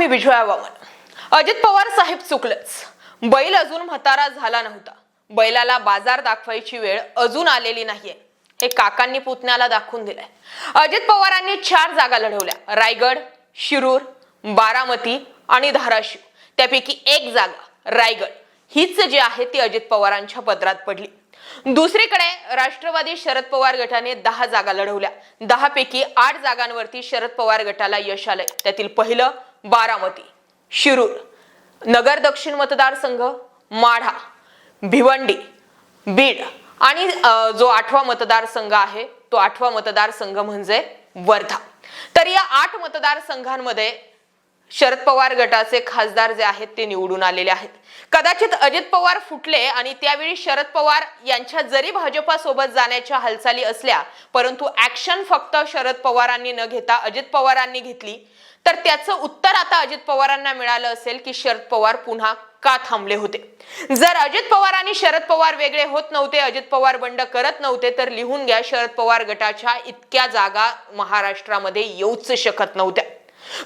मी विजया वामन अजित पवार साहेब चुकलंच. बैल अजून म्हातारा झाला नव्हता. बैलाला बाजार दाखवायची वेळ अजून आलेली नाहीये. हे काकांनी पुतण्याला दाखवून दिलंय. अजित पवारांनी चार जागा लढवल्या. रायगड शिरूर बारामती आणि धाराशिव. त्यापैकी एक जागा रायगड. हीच जी आहे ती अजित पवारांच्या पदरात पडली. दुसरीकडे राष्ट्रवादी शरद पवार गटाने दहा जागा लढवल्या. दहा पैकी आठ जागांवरती शरद पवार गटाला यश आलंय. त्यातील पहिलं बारामती शिरूर. नगर दक्षिण मतदारसंघ माढा भिवंडी बीड. आणि जो आठवा मतदारसंघ आहे तो आठवा मतदारसंघ म्हणजे वर्धा. तर या आठ मतदारसंघांमध्ये शरद पवार गटाचे खासदार जे आहेत ते निवडून आलेले आहेत. कदाचित अजित पवार फुटले आणि त्यावेळी शरद पवार यांच्या जरी भाजपा सोबत जाण्याच्या हालचाली असल्या परंतु ऍक्शन फक्त शरद पवारांनी न घेता अजित पवारांनी घेतली तर त्याचं उत्तर आता अजित पवारांना मिळालं असेल की शरद पवार पुन्हा का थांबले होते? जर अजित पवार आणि शरद पवार वेगळे होत नव्हते अजित पवार बंड करत नव्हते तर लिहून घ्या शरद पवार गटाच्या इतक्या जागा महाराष्ट्रामध्ये येऊच शकत नव्हत्या.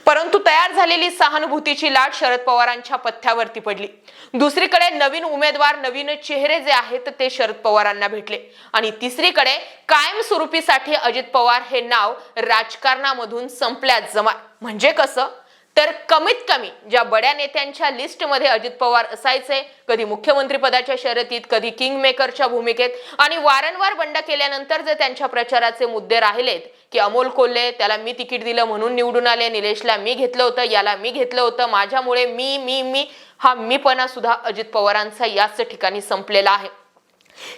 परंतु तयार झालेली सहानुभूतीची लाट शरद पवारांच्या पथ्यावरती पडली. दुसरीकडे नवीन उमेदवार नवीन चेहरे जे आहेत ते शरद पवारांना भेटले. आणि तिसरीकडे कायमस्वरूपीसाठी अजित पवार हे नाव राजकारणामधून संपल्यात जमा. म्हणजे कसं? तर कमीत कमी ज्या बड्या नेत्यांच्या लिस्टमध्ये अजित पवार असायचे कधी मुख्यमंत्री पदाच्या शर्यतीत कधी किंग मेकरच्या भूमिकेत आणि वारंवार बंड केल्यानंतर जे त्यांच्या प्रचाराचे मुद्दे राहिलेत की अमोल कोल्हे त्याला मी तिकीट दिलं म्हणून निवडून आले निलेशला मी घेतलं होतं याला मी घेतलं होतं माझ्यामुळे मी मी मी हा मीपणा सुद्धा अजित पवारांचा याच ठिकाणी संपलेला आहे.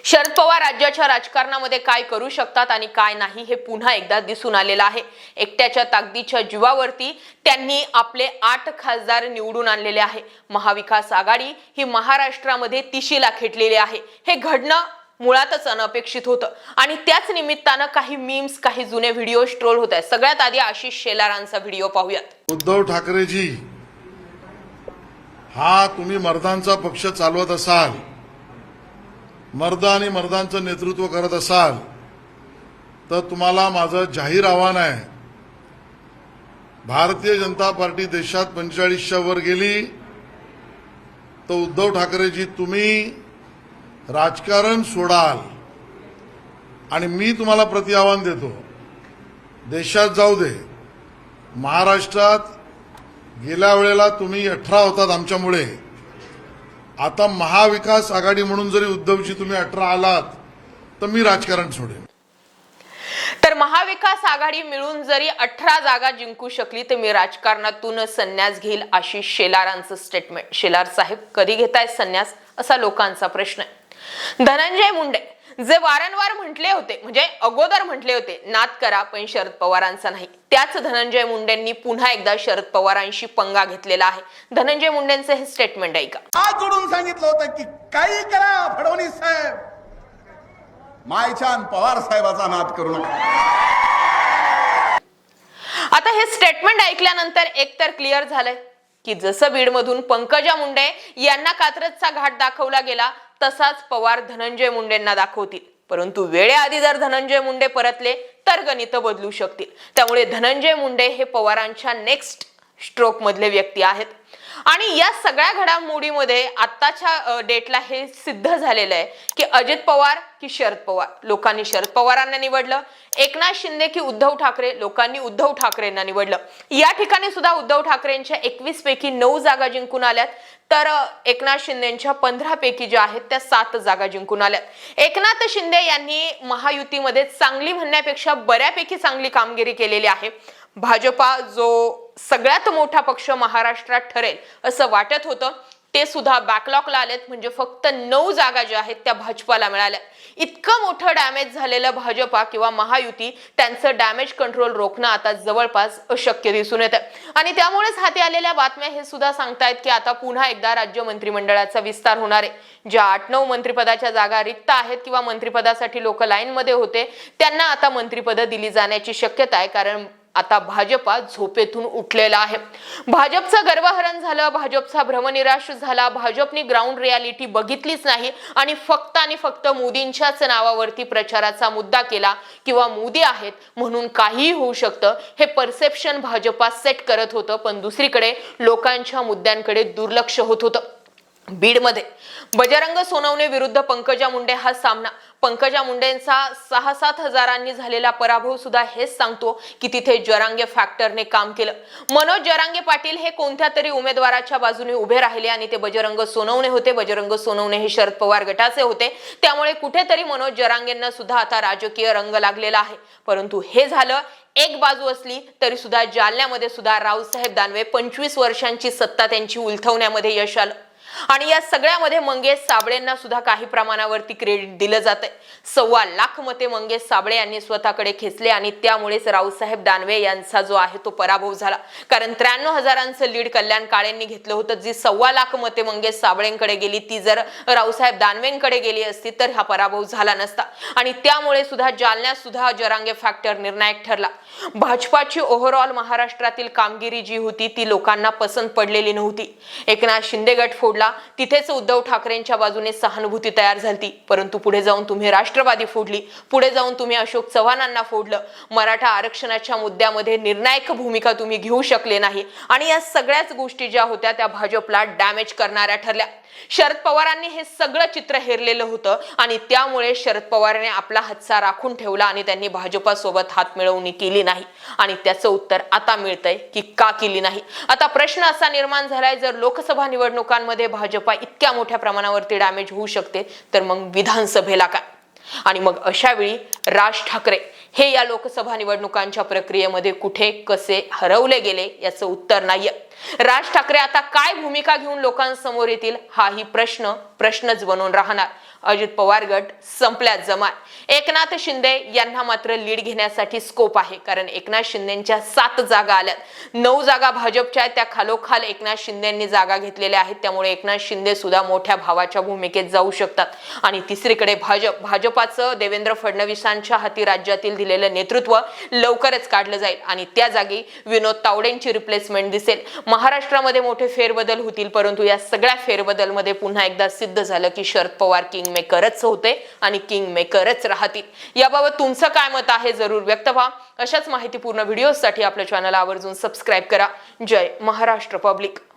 शरद पवार राज्याच्या राजकारणामध्ये काय करू शकतात आणि काय नाही हे पुन्हा एकदा दिसून आलेलं आहे. एकट्याच्या ताकदीच्या जीवावरती त्यांनी आपले आठ खासदार निवडून आणलेले आहे. महाविकास आघाडी ही महाराष्ट्रामध्ये तिशीला खेटलेली आहे. हे घडणं मुळातच अनपेक्षित होतं. आणि त्याच निमित्तानं काही मीम्स काही जुने व्हिडिओ ट्रोल होत आहेत. सगळ्यात आधी आशिष शेलारांचा व्हिडिओ पाहूयात. उद्धव ठाकरेजी हा तुम्ही मर्दांचा पक्ष चालवत असाल. मर्द आणि मर्दांचं नेतृत्व करत असाल तर तुम्हाला माझं जाहीर आव्हान आहे. भारतीय जनता पार्टी देशात पंचेचाळीसच्या वर गेली. तर उद्धव ठाकरेजी तुम्ही राजकारण सोडाल. आणि मी तुम्हाला प्रति आव्हान देतो. देशात जाऊ दे. महाराष्ट्रात गेल्या वेळेला तुम्ही अठरा होतात आमच्यामुळे. आता महाविकास आघाडी म्हणून जरी उद्धवजी तुम्ही अठरा आलात तर मी राजकारण सोडेन. तर महाविकास आघाडी मिळून जरी अठरा जागा जिंकू शकली तर मी राजकारणातून संन्यास घेईल आशिष शेलारांचं स्टेटमेंट शेलार साहेब कधी घेताय संन्यास? असा लोकांचा प्रश्न आहे. धनंजय मुंडे जे वारंवार म्हटले होते म्हणजे अगोदर म्हटले होते नाद करा पण शरद पवारांचा नाही. त्याच धनंजय मुंडेंनी पुन्हा एकदा शरद पवारांशी पंगा घेतलेला आहे. धनंजय मुंडेंचे हे स्टेटमेंट ऐका. हात जोडून सांगितलं होतं की काही करा फडणवीस साहेब. मायछान पवार साहेबाचा नाद करू नका. आता हे स्टेटमेंट ऐकल्यानंतर एक तर क्लिअर झालंय. की जसं बीडमधून पंकजा मुंडे यांना कात्रजचा घाट दाखवला गेला तसाच पवार धनंजय मुंडेंना दाखवतील. परंतु वेळेआधी जर धनंजय मुंडे परतले तर गणित बदलू शकतील. त्यामुळे धनंजय मुंडे हे पवारांच्या नेक्स्ट स्ट्रोक मधले व्यक्ती आहेत. आणि या सगळ्या घडामोडीमध्ये आत्ताच्या डेटला हे सिद्ध झालेलं आहे की अजित पवार की शरद पवार. लोकांनी शरद पवारांना निवडलं. एकनाथ शिंदे की उद्धव ठाकरे. लोकांनी उद्धव ठाकरेंना निवडलं. या ठिकाणी सुद्धा उद्धव ठाकरेंच्या एकवीस पैकी नऊ जागा जिंकून आल्यात. तर एकनाथ शिंदेच्या पंधरा पैकी ज्या आहेत त्या सात जागा जिंकून आल्यात. एकनाथ शिंदे यांनी महायुतीमध्ये चांगली म्हणण्यापेक्षा बऱ्यापैकी चांगली कामगिरी केलेली आहे. भाजपा जो सगळ्यात मोठा पक्ष महाराष्ट्रात ठरेल असं वाटत होतं. ते सुद्धा बॅकलॉगला आलेत. म्हणजे फक्त नऊ जागा ज्या आहेत त्या भाजपाला मिळाल्या. इतकं मोठं डॅमेज झालेलं भाजपा किंवा महायुती त्यांचं डॅमेज कंट्रोल रोखणं आता जवळपास अशक्य दिसून येतं आणि त्यामुळेच हाती आलेल्या बातम्या हे सुद्धा सांगतायत की आता पुन्हा एकदा राज्य मंत्रिमंडळाचा विस्तार होणार आहे. ज्या आठ नऊ मंत्रिपदाच्या जागा रिक्त आहेत किंवा मंत्रिपदासाठी लोक लाईनमध्ये होते त्यांना आता मंत्रिपदं दिली जाण्याची शक्यता आहे. कारण आता भाजपा झोपेतून उठलेला आहे. भाजपचं गर्वहरण झालं भाजपचा भ्रमनिराश झाला भाजपने ग्राउंड रियालिटी बघितलीच नाही आणि फक्त आणि फक्त मोदींच्याच नावावरती प्रचाराचा मुद्दा केला किंवा मोदी आहेत म्हणून काहीही होऊ शकतं. हे परसेप्शन भाजपा सेट करत होतं पण दुसरीकडे लोकांच्या मुद्द्यांकडे दुर्लक्ष होत होतं. बीडमध्ये. बजरंग सोनवणे विरुद्ध पंकजा मुंडे हा सामना. पंकजा मुंडेंचा सहा सात हजारांनी झालेला पराभव सुद्धा हेच सांगतो की तिथे जरांगे फॅक्टरने काम केलं. मनोज जरांगे पाटील हे कोणत्या तरी उमेदवाराच्या बाजूने उभे राहिले आणि ते बजरंग सोनवणे होते. बजरंग सोनवणे हे शरद पवार गटाचे होते. त्यामुळे कुठेतरी मनोज जरांगेंना सुद्धा आता राजकीय रंग लागलेला आहे. परंतु हे झालं एक बाजू असली तरी सुद्धा जालन्यामध्ये सुद्धा रावसाहेब दानवे पंचवीस वर्षांची सत्ता त्यांची उलथवण्यामध्ये यश आलं. आणि या सगळ्यामध्ये मंगेश साबळेंना सुद्धा काही प्रमाणावरती क्रेडिट दिलं जात आहे सव्वा लाख मते मंगेश साबळे यांनी स्वतःकडे खेचले आणि त्यामुळेच रावसाहेब दानवे यांचा जो आहे तो पराभव झाला. कारण त्र्याण्णव हजारांचं लीड कल्याण काळेंनी घेतलं होतं. जी सव्वा लाख मते मंगेश साबळेंकडे गेली ती जर रावसाहेब दानवेंकडे गेली असती तर हा पराभव झाला नसता. आणि त्यामुळे सुद्धा जालन्यात सुद्धा जरांगे फॅक्टर निर्णायक ठरला. भाजपाची ओव्हरऑल महाराष्ट्रातील कामगिरी जी होती ती लोकांना पसंत पडलेली नव्हती. एकनाथ शिंदे गट फोड फोडला. तिथेच उद्धव ठाकरेंच्या बाजूने सहानुभूती तयार झाली परंतु पुढे जाऊन तुम्ही राष्ट्रवादी फोडली. पुढे जाऊन तुम्ही अशोक चव्हाणांना फोडलं. मराठा आरक्षणाच्या मुद्द्यामध्ये निर्णायक भूमिका तुम्ही घेऊ शकले नाही. आणि या सगळ्याच गोष्टी ज्या होत्या त्या भाजपला डॅमेज करणाऱ्या ठरल्या. शरद पवारांनी हे सगळं चित्र हेरलेलं होतं आणि त्यामुळे शरद पवारांनी आपला हातचा राखून ठेवला आणि त्यांनी भाजपासोबत हात मिळवणी केली नाही. आणि त्याचं उत्तर आता मिळतंय की का केली नाही. आता प्रश्न असा निर्माण झालाय जर लोकसभा निवडणुकांमध्ये भाजपा इतक्या मोठ्या प्रमाणावरती डॅमेज होऊ शकते तर मग विधानसभेला काय? आणि मग अशावेळी राज ठाकरे हे या लोकसभा निवडणुकांच्या प्रक्रियेमध्ये कुठे कसे हरवले गेले याचं उत्तर नाहीये. राज ठाकरे आता काय भूमिका घेऊन लोकांसमोर येतील हाही प्रश्न प्रश्नच बनून राहणार. अजित पवार गट संपल्यात जमान एकनाथ शिंदे यांना मात्र लीड घेण्यासाठी स्कोप आहे. कारण एकनाथ शिंदेच्या सात जागा आल्यात. नऊ जागा भाजपच्या आहेत. त्या खालोखाल एकनाथ शिंदेंनी जागा घेतलेल्या आहेत. त्यामुळे एकनाथ शिंदे सुद्धा मोठ्या भावाच्या भूमिकेत जाऊ शकतात. आणि तिसरीकडे भाजप. भाजपाचं देवेंद्र फडणवीसांच्या हाती राज्यातील दिलेलं नेतृत्व लवकरच काढलं जाईल. आणि त्या जागी विनोद तावडेंची रिप्लेसमेंट दिसेल. महाराष्ट्रामध्ये मोठे फेरबदल होतील. परंतु या सगळ्या फेरबदलमध्ये पुन्हा एकदा सिद्ध झालं की शरद पवार किंग मेकरच होते आणि किंग मेकरच राहतील. याबाबत तुमचं काय मत आहे जरूर व्यक्त व्हा. अशाच माहितीपूर्ण व्हिडिओसाठी आपल्या चॅनल आवर्जून सबस्क्राईब करा. जय महाराष्ट्र पब्लिक